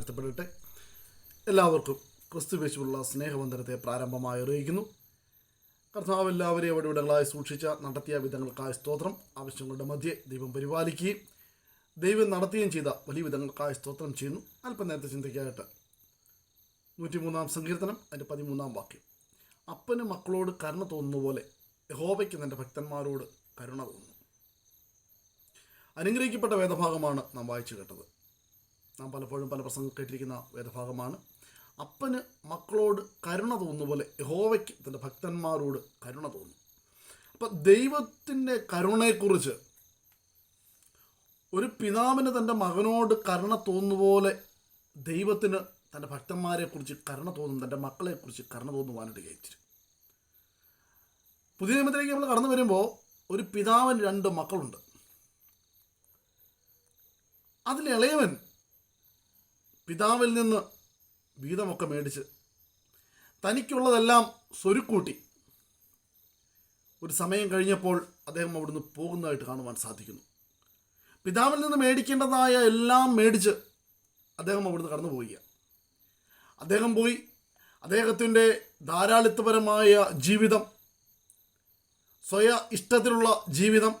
വാഴ്ത്തപ്പെടട്ടെ എല്ലാവർക്കും ക്രിസ്തു യേശുവുള്ള സ്നേഹബന്ധനത്തെ പ്രാരംഭമായി അറിയിക്കുന്നു. കർത്താവ് എല്ലാവരെയും അവിടെ ഇവിടങ്ങളായി സൂക്ഷിച്ച നടത്തിയ വിധങ്ങൾക്കായ സ്തോത്രം. ആവശ്യങ്ങളുടെ മധ്യേ ദൈവം പരിപാലിക്കുകയും ദൈവം നടത്തുകയും ചെയ്ത വലിയ വിധങ്ങൾക്കായ സ്തോത്രം ചെയ്യുന്നു. അല്പനേരത്തെ ചിന്തയ്ക്കായിട്ട് നൂറ്റിമൂന്നാം സങ്കീർത്തനം അതിന്റെ പതിമൂന്നാം വാക്യം. അപ്പന് മക്കളോട് കരുണ തോന്നുന്ന പോലെ യഹോവയ്ക്ക് തന്റെ ഭക്തന്മാരോട് കരുണ തോന്നുന്നു. അനുഗ്രഹിക്കപ്പെട്ട വേദഭാഗമാണ് നാം വായിച്ചു കേട്ടത്. നാം പലപ്പോഴും പല പ്രസംഗം കേട്ടിരിക്കുന്ന വേദഭാഗമാണ്. അപ്പന് മക്കളോട് കരുണ തോന്നുന്ന പോലെ യഹോവയ്ക്ക് തന്റെ ഭക്തന്മാരോട് കരുണ തോന്നും. അപ്പം ദൈവത്തിന്റെ കരുണയെക്കുറിച്ച് ഒരു പിതാവിന് തന്റെ മകനോട് കരുണ തോന്നുന്ന പോലെ ദൈവത്തിന് തന്റെ ഭക്തന്മാരെക്കുറിച്ച് കരുണ തോന്നും തന്റെ മക്കളെക്കുറിച്ച് കരുണ തോന്നുവാനായിട്ട് കഴിച്ചു പുതിയ നിയമത്തിലേക്ക് നമ്മൾ കടന്നു വരുമ്പോൾ ഒരു പിതാവിന് രണ്ട് മക്കളുണ്ട്. അതിൽ പിതാവിൽ നിന്ന് വീതമൊക്കെ മേടിച്ച് തനിക്കുള്ളതെല്ലാം സ്വരുക്കൂട്ടി. ഒരു സമയം കഴിഞ്ഞപ്പോൾ അദ്ദേഹം അവിടുന്ന് പോകുന്നതായിട്ട് കാണുവാൻ സാധിക്കുന്നു. പിതാവിൽ നിന്ന് മേടിക്കേണ്ടതായ എല്ലാം മേടിച്ച് അദ്ദേഹം അവിടുന്ന് കടന്നു പോവുക അദ്ദേഹം പോയി. അദ്ദേഹത്തിന്റെ ധാരാളിത്വപരമായ ജീവിതം സ്വയ ഇഷ്ടത്തിലുള്ള ജീവിതം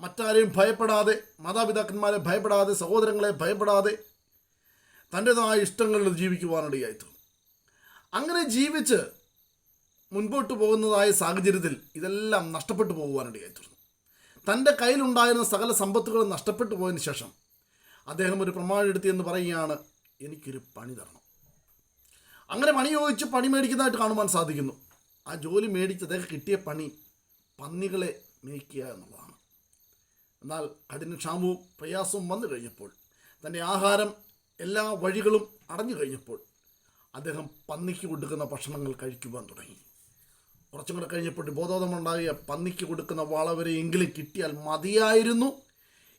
മറ്റാരെയും ഭയപ്പെടാതെ മാതാപിതാക്കന്മാരെ ഭയപ്പെടാതെ സഹോദരങ്ങളെ ഭയപ്പെടാതെ തന്റെതായ ഇഷ്ടങ്ങളിൽ ജീവിക്കുവാനിടയായിത്തീർന്നു. അങ്ങനെ ജീവിച്ച് മുൻപോട്ട് പോകുന്നതായ സാഹചര്യത്തിൽ ഇതെല്ലാം നഷ്ടപ്പെട്ടു പോകുവാനിടയായിത്തീർന്നു. തന്റെ കയ്യിലുണ്ടായിരുന്ന സകല സമ്പത്തുകളും നഷ്ടപ്പെട്ടു പോയതിന് ശേഷം അദ്ദേഹം ഒരു പ്രമാണം എടുത്തി എന്ന് പറയുകയാണ് എനിക്കൊരു പണി തരണം. അങ്ങനെ പണി ചോദിച്ച് പണി മേടിക്കുന്നതായിട്ട് കാണുവാൻ സാധിക്കുന്നു. ആ ജോലി മേടിച്ച് അദ്ദേഹം കിട്ടിയ പണി പന്നികളെ മേയ്ക്കുക എന്നുള്ളതാണ്. എന്നാൽ കഠിന ക്ഷാമവും പ്രയാസവും വന്നു കഴിഞ്ഞപ്പോൾ തന്റെ ആഹാരം എല്ലാ വഴികളും അടഞ്ഞു കഴിഞ്ഞപ്പോൾ അദ്ദേഹം പന്നിക്ക് കൊടുക്കുന്ന ഭക്ഷണങ്ങൾ കഴിക്കുവാൻ തുടങ്ങി. കുറച്ചും കൂടെ കഴിഞ്ഞപ്പോൾ ബോധോധമുണ്ടായ പന്നിക്ക് കൊടുക്കുന്ന വളവരെ എങ്കിലും കിട്ടിയാൽ മതിയായിരുന്നു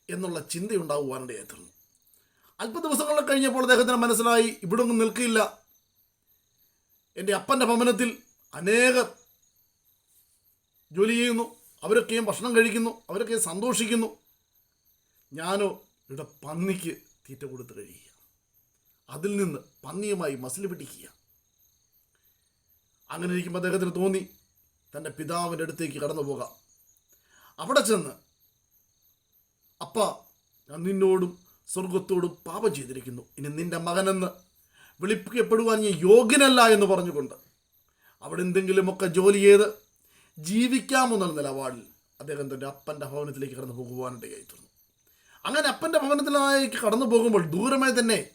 എന്നുള്ള ചിന്തയുണ്ടാകുവാനിടയായി തീർന്നു. അല്പ ദിവസങ്ങൾ കഴിഞ്ഞപ്പോൾ അദ്ദേഹത്തിന് മനസ്സിലായി ഇവിടെ ഒന്നും നിൽക്കില്ല. എന്റെ അപ്പന്റെ ഭവനത്തിൽ അനേകർ ജോലി ചെയ്യുന്നു. അവരൊക്കെയും ഭക്ഷണം കഴിക്കുന്നു. അവരൊക്കെ സന്തോഷിക്കുന്നു. ഞാനോ ഇവിടെ പന്നിക്ക് തീറ്റ കൊടുത്ത് കഴിയുക അതിൽ നിന്ന് പന്നിയുമായി മസിൽ പിടിക്കുക. അങ്ങനെ ഇരിക്കുമ്പോൾ അദ്ദേഹത്തിന് തോന്നി തന്റെ പിതാവിന്റെ അടുത്തേക്ക് കടന്നു പോകാം. അവിടെ ചെന്ന് അപ്പ ഞാൻ നിന്നോടും സ്വർഗത്തോടും പാപം ചെയ്തിരിക്കുന്നു. ഇനി നിന്റെ മകനെന്ന് വിളിപ്പിക്കപ്പെടുവാൻ ഞാൻ യോഗ്യനല്ല എന്ന് പറഞ്ഞുകൊണ്ട് അവിടെ എന്തെങ്കിലുമൊക്കെ ജോലി ചെയ്ത് ജീവിക്കാമെന്നുള്ള നിലപാടിൽ അദ്ദേഹം തന്റെ അപ്പന്റെ ഭവനത്തിലേക്ക് കടന്നു പോകുവാനിടയായി തീർന്നു. അങ്ങനെ അപ്പന്റെ ഭവനത്തിലേക്ക് കടന്നു പോകുമ്പോൾ ദൂരമായി തന്നെ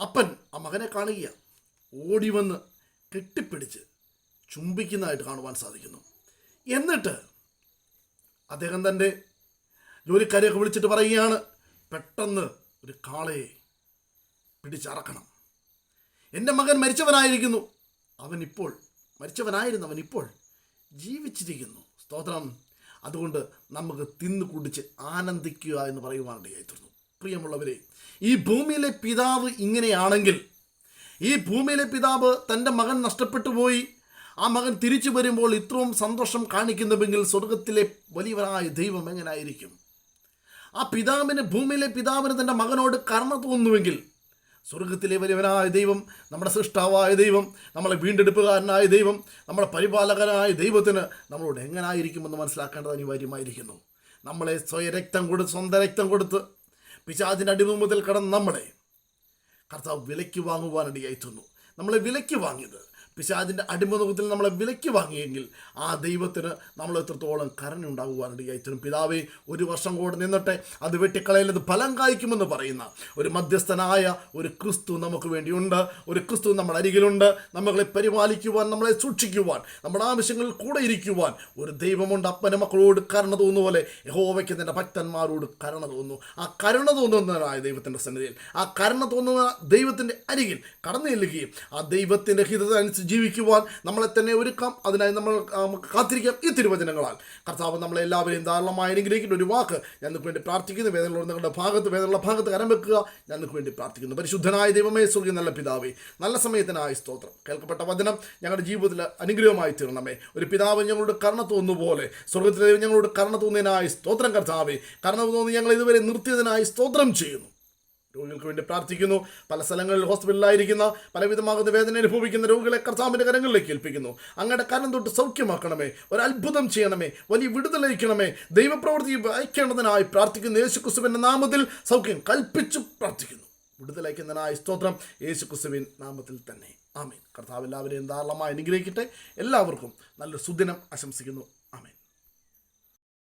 അപ്പൻ ആ മകനെ കാണുക ഓടി വന്ന് കെട്ടിപ്പിടിച്ച് ചുംബിക്കുന്നതായിട്ട് കാണുവാൻ സാധിക്കുന്നു. എന്നിട്ട് അദ്ദേഹം തന്റെ ജോലിക്കാരെയൊക്കെ വിളിച്ചിട്ട് പറയുകയാണ് പെട്ടെന്ന് ഒരു കാളയെ പിടിച്ചറക്കണം. എന്റെ മകൻ മരിച്ചവനായിരിക്കുന്നു. അവൻ ഇപ്പോൾ മരിച്ചവനായിരുന്നു അവൻ ഇപ്പോൾ ജീവിച്ചിരിക്കുന്നു. സ്തോത്രം. അതുകൊണ്ട് നമുക്ക് തിന്നു കുടിച്ച് ആനന്ദിക്കുക എന്ന് പറയുവാനിടയായി തീർന്നു പ്രിയമുള്ളവരെ ഈ ഭൂമിയിലെ പിതാവ് ഇങ്ങനെയാണെങ്കിൽ ഈ ഭൂമിയിലെ പിതാവ് തന്റെ മകൻ നഷ്ടപ്പെട്ടു പോയി ആ മകൻ തിരിച്ചു വരുമ്പോൾ ഇത്രയും സന്തോഷം കാണിക്കുന്നുവെങ്കിൽ സ്വർഗത്തിലെ വലിയവനായ ദൈവം എങ്ങനായിരിക്കും ആ പിതാവിന് ഭൂമിയിലെ പിതാവിന് തന്റെ മകനോട് കർമ്മ തോന്നുന്നുവെങ്കിൽ സ്വർഗത്തിലെ വലിയവനായ ദൈവം നമ്മുടെ സൃഷ്ടാവായ ദൈവം നമ്മളെ വീണ്ടെടുപ്പുകാരനായ ദൈവം നമ്മുടെ പരിപാലകനായ ദൈവത്തിന് നമ്മളോട് എങ്ങനായിരിക്കുമെന്ന് മനസ്സിലാക്കേണ്ടത് അനിവാര്യമായിരിക്കുന്നു. നമ്മളെ സ്വയരക്തം കൊടുത്ത് സ്വന്തം രക്തം കൊടുത്ത് പിശാചിന്റെ അടിമ മുതൽ കടന്ന് നമ്മളെ കർത്താവ് വിലയ്ക്ക് വാങ്ങുവാനിടയായി തന്നു നമ്മളെ വിലയ്ക്ക് വാങ്ങിയത് പിശാചിന്റെ അടിമുഖത്തിൽ നമ്മളെ വിലയ്ക്ക് വാങ്ങിയെങ്കിൽ ആ ദൈവത്തിന് നമ്മൾ എത്രത്തോളം കരുണയുണ്ടാകുവാനിടയായി ഇത്തരം പിതാവെ ഒരു വർഷം കൂടെ നിന്നിട്ട് അത് വെട്ടിക്കളയിലത് ഫലം കായ്ക്കുമെന്ന് പറയുന്ന ഒരു മധ്യസ്ഥനായ ഒരു ക്രിസ്തു നമുക്ക് വേണ്ടിയുണ്ട്. ഒരു ക്രിസ്തു നമ്മുടെ അരികിലുണ്ട്. നമ്മളെ പരിപാലിക്കുവാൻ നമ്മളെ സൂക്ഷിക്കുവാൻ നമ്മുടെ ആവശ്യങ്ങളിൽ കൂടെ ഇരിക്കുവാൻ ഒരു ദൈവമുണ്ട്. അപ്പന മക്കളോട് കരുണ തോന്നുന്ന പോലെ യഹോവയ്ക്ക് തന്റെ ഭക്തന്മാരോട് കരുണ തോന്നുന്നു. ആ കരുണ തോന്നുന്നവനായ ദൈവത്തിന്റെ സന്നിധിയിൽ ആ കരുണ തോന്നുന്ന ദൈവത്തിന്റെ അരികിൽ കടന്നു ചെല്ലുകയും ആ ദൈവത്തിന്റെ ഹിതത്തിനനുസരിച്ച് ജീവിക്കുവാൻ നമ്മളെ തന്നെ ഒരുക്കാം. അതിനായി നമ്മൾ നമുക്ക് കാത്തിരിക്കാം ഈ തിരുവചനങ്ങളാൽ. കർത്താവ് നമ്മളെ എല്ലാവരെയും ധാരാളമായി അനുഗ്രഹിക്കുന്ന ഒരു വാക്ക് ഞാൻ ഞങ്ങൾക്ക് വേണ്ടി പ്രാർത്ഥിക്കുന്നു. വേദനയുള്ള നിങ്ങളുടെ ഭാഗത്ത് വേദനയുള്ള ഭാഗത്ത് കരം വെക്കുക. ഞങ്ങൾക്ക് വേണ്ടി പ്രാർത്ഥിക്കുന്നു. പരിശുദ്ധനായ ദൈവമേ സ്വർഗീയ നല്ല പിതാവേ നല്ല സമയത്തിനായ സ്തോത്രം. കേൾക്കപ്പെട്ട വചനം ഞങ്ങളുടെ ജീവിതത്തിൽ അനുഗ്രഹമായി തീർണമേ ഒരു പിതാവ് ഞങ്ങളോട് കരുണ തോന്നുപോലെ പോലെ സ്വർഗത്തിലെ ഞങ്ങളോട് കരുണ തോന്നിയതിനായി സ്തോത്രം. കർത്താവേ കരുണ തോന്നി ഞങ്ങൾ ഇതുവരെ നിർത്തിയതിനായി സ്തോത്രം ചെയ്യുന്നു. രോഗികൾക്ക് വേണ്ടി പ്രാർത്ഥിക്കുന്നു. പല സ്ഥലങ്ങളിൽ ഹോസ്പിറ്റലിലായിരിക്കുന്ന പലവിധമാകുന്ന വേദന അനുഭവിക്കുന്ന രോഗികളെ കർത്താവിന്റെ കരങ്ങളിലേക്ക് ഏൽപ്പിക്കുന്നു. അങ്ങയുടെ കരം തൊട്ട് സൗഖ്യമാക്കണമേ. ഒരു അത്ഭുതം ചെയ്യണമേ. വലിയ വിടുതലയിക്കണമേ ദൈവപ്രവൃത്തി വായിക്കേണ്ടതിനായി പ്രാർത്ഥിക്കുന്ന. യേശു ക്രിസ്തുവിന്റെ നാമത്തിൽ സൗഖ്യം കൽപ്പിച്ചു പ്രാർത്ഥിക്കുന്നു. വിടുതലയ്ക്കുന്നതിനായി സ്തോത്രം. യേശു ക്രിസ്തുവിൻ നാമത്തിൽ തന്നെ. ആമീൻ. കർത്താവ് എല്ലാവരെയും ധാരാളമായി അനുഗ്രഹിക്കട്ടെ. എല്ലാവർക്കും നല്ലൊരു സുദിനം ആശംസിക്കുന്നു.